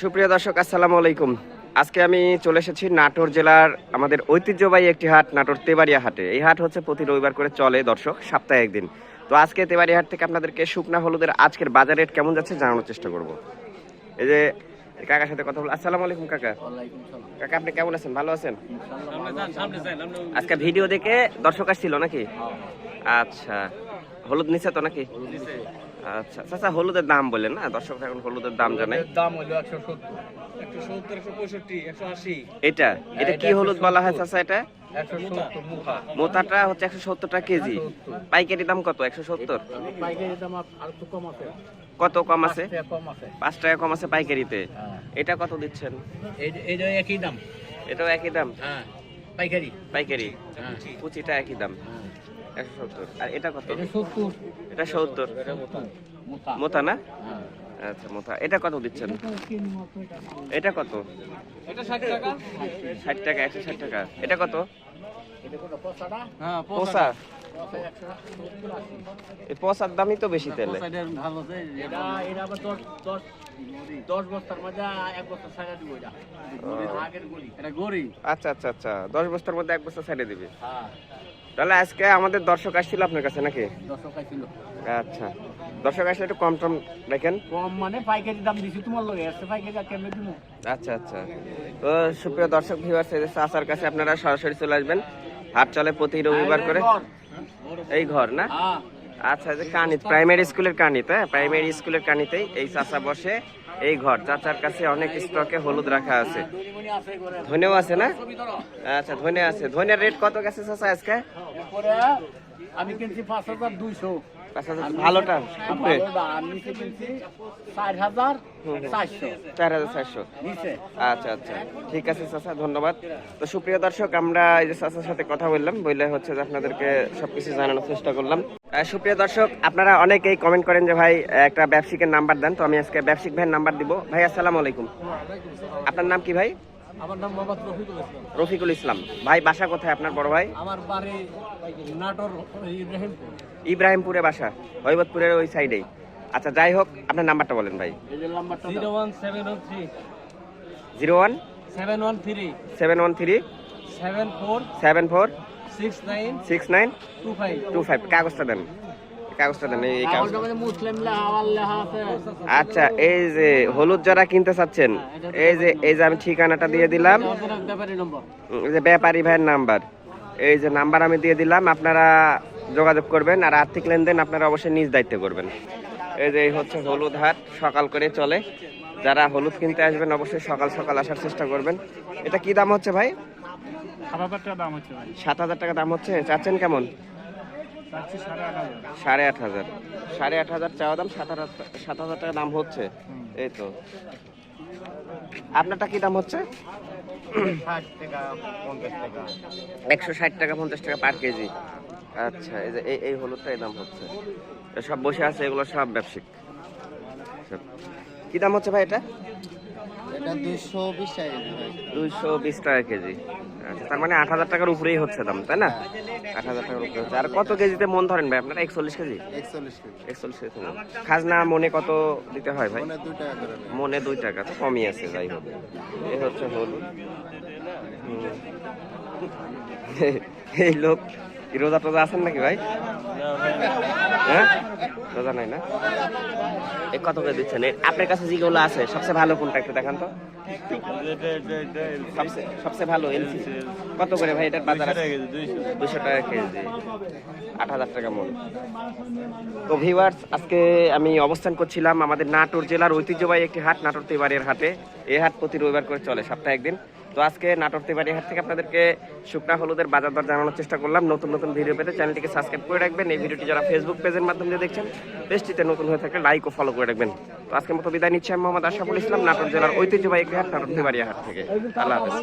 সুপ্রিয় দর্শক আসসালামু আলাইকুম। আজকে আমি চলে এসেছি নাটোর জেলার আমাদের ঐতিহ্যবাহী একটি হাট নাটোর তেবাড়িয়া হাটে। এই হাট হচ্ছে প্রতি রবিবার করে চলে দর্শক সপ্তাহে একদিন। তো আজকে তেবাড়িয়া হাট থেকে আপনাদেরকে শুকনা হলুদের আজকের বাজার রেট কেমন যাচ্ছে জানানোর চেষ্টা করব। এই যে কাকার সাথে কথা বল আসসালামু আলাইকুম কাকা। কাকা আপনি কেমন আছেন? ভালো আছেন? আজকে ভিডিও দেখে দর্শক আসছিল নাকি? আচ্ছা। হলুদ নিছে তো নাকি? আচ্ছা আচ্ছা হলুদের দাম বলেন না? দর্শক এখন হলুদের দাম জানে দাম হলো একশো সত্তর একশো সত্তর একশো পঁয়ষট্টি একশো আশি। এটা? এটা কি হলুদ বলা হয় চাচা এটা? মোতাটা হচ্ছে একশো সত্তর টাকা কেজি। পাইকারি দাম কত? একশো সত্তর? কত কম আছে? পাঁচ টাকা কম আছে। পাইকারিতে। হ্যাঁ। এটা কত দিচ্ছেন? একই দাম। এটাও একই দাম? হ্যাঁ পাইকারি। পাইকারি? হ্যাঁ। কুচিটা একই দাম। হ্যাঁ। একশো সত্তর। আর এটা কত? এটা সত্তর। মোতা না? হ্যাঁ। আচ্ছা মোতা এটা কত দিচ্ছেন? এটা কত? ষাট টাকা। ষাট টাকা একশো ষাট টাকা। এটা কত? পচাটা? হ্যাঁ এই দামই তো বেশি তেলে ভালো আছে এটা এটা আবার দশ দশ দশ বস্তার মধ্যে এক বস্তা ছাড়া দিব এটা। আগের গুলি। এটা গড়ি। আচ্ছা আচ্ছা আচ্ছা। দশ বস্তার মধ্যে এক বস্তা ছেড়ে দিবে। হ্যাঁ। তাহলে আজকে আমাদের দর্শক আসছিল আপনার কাছে নাকি? দর্শক আসছিল। আচ্ছা। দর্শক আসলে একটু কম টম দেখেন। কম মানে পাইকারি দাম দিছি তোমার লগে আছে পাইকারি আর কেমনে আচ্ছা আচ্ছা। তো সুপ্রিয় দর্শক ভিউয়ার্স আসার কাছে আপনারা সরাসরি চলে আসবেন। হাট চলে প্রতি রবিবার করে। এই ঘর না? হ্যাঁ। আচ্ছা যে কানিত প্রাইমারি স্কুলের কানিত হ্যাঁ? প্রাইমারি স্কুলের কানিতেই এই চাচা বসে এই ঘর। চাচার কাছে অনেক স্টকে হলুদ রাখা আছে। ধনেও আছে না? আচ্ছা ধনে আছে। ধনের রেট কত গেছে চাচা আজকে? আমি কিনছি পাঁচ হাজার দুইশো। ভালোটা আচ্ছা আচ্ছা। ঠিক আছে চাচা ধন্যবাদ। তো সুপ্রিয় দর্শক আমরা এই যে চাচার সাথে কথা বললাম বললে হচ্ছে যে আপনাদেরকে সবকিছু জানানোর চেষ্টা করলাম। সুপ্রিয় দর্শক আপনারা অনেকেই কমেন্ট করেন যে ভাই একটা ব্যবসায়িকের নাম্বার দেন তো আমি আজকে ব্যবসায়িক ভাইয়ের নাম্বার দিব। ভাই আসসালামু আলাইকুম। আপনার নাম কি ভাই? আমার নাম মোহাম্মদ রফিকুল ইসলাম। রফিকুল ইসলাম। ভাই বাসা কোথায় আপনার বড় ভাই? আমার বাড়ি নাটোর ইব্রাহিমপুর। ইব্রাহিমপুরে বাসা হৈবতপুরের ওই সাইডেই আচ্ছা যাই হোক আপনার নাম্বারটা বলেন ভাই। এই যে নাম্বারটা zero one seven one three. Zero one seven one three. Seven one three. Seven four. Seven four. Six nine two five কাগজটা দেন। কাগজটা দেন এই আচ্ছা এই যে হলুদ যারা কিনতে চাচ্ছেন এই যে এই যে আমি ঠিকানাটা দিয়ে দিলাম। এই যে ব্যাপারী ভাইয়ের নাম্বার। এই যে নাম্বার আমি দিয়ে দিলাম আপনারা যোগাযোগ করবেন আর আর্থিক লেনদেন আপনারা অবশ্যই নিজ দায়িত্বে করবেন। এই যে হচ্ছে হলুদ হাট সকাল করে চলে। যারা হলুদ কিনতে আসবেন অবশ্যই সকাল সকাল আসার চেষ্টা করবেন। এটা কি দাম হচ্ছে ভাই? সাত হাজার টাকা দাম হচ্ছে ভাই। সাত হাজার টাকা দাম হচ্ছে? চাচ্ছেন কেমন? সাড়ে আট হাজার। সাড়ে আট হাজার। চাওয়া দাম সাত হাজার সাত হাজার টাকা দাম হচ্ছে। এই তো। আপনারটা কি দাম হচ্ছে? একশো ষাট টাকা পঞ্চাশ টাকা পার কেজি। আচ্ছা এই যে এই এই হলুদটা এই দাম হচ্ছে। সব বসে আছে এগুলো সব ব্যবসায়িক। কি দাম হচ্ছে ভাই এটা? এটা দুইশো বিশ টাকা দুইশো বিশ টাকা কেজি। তার মানে আট হাজার টাকার উপরেই হচ্ছে দাম তাই না? আট হাজার টাকার উপরে হচ্ছে। আর কত কেজিতে মন ধরেন ভাই? আপনারা একচল্লিশ কেজি? একচল্লিশ কেজি। খাজনা মনে কত দিতে হয় ভাই? মানে দুই টাকা তো কমই আছে যাই হোক। এই হচ্ছে হুম। এই লোক রোজা টোজা আছেন নাকি ভাই? হ্যাঁ? রোজা নাই না? এ কত করে দিচ্ছেন? আপনার কাছে যেগুলো আছে সবচেয়ে ভালো কোনটা একটু দেখান তো। সবচেয়ে ভালো এলসি কত করে ভাই এটার বাজার দুশো টাকা কেজি আট হাজার টাকা মন। তো ভিউয়ার্স আজকে আমি অবস্থান করছিলাম আমাদের নাটোর জেলার ঐতিহ্যবাহী একটি হাট নাটোর তেবাড়িয়ার হাটে। এই হাট প্রতি রবিবার করে চলে সপ্তাহে একদিন। তো আজকে নাটোর তেবাড়ি হাট থেকে আপনাদেরকে শুকনা হলুদের বাজার দর জানানোর চেষ্টা করলাম। নতুন নতুন ভিডিও পেতে চ্যানেলটিকে সাবস্ক্রাইব করে রাখবেন। এই ভিডিওটি যারা ফেসবুক পেজের মাধ্যমে দেখছেন পেজটিতে নতুন হয়ে থাকলে লাইক ও ফলো করে রাখবেন। আজকের মতো বিদায় নিচ্ছি। আমি মোহাম্মদ আশরাফুল ইসলাম, নাটোর জেলার ঐতিহ্যবাহী হাট নাটোর দেবাড়িয়া হাট থেকে। আল্লাহ হাফেজ।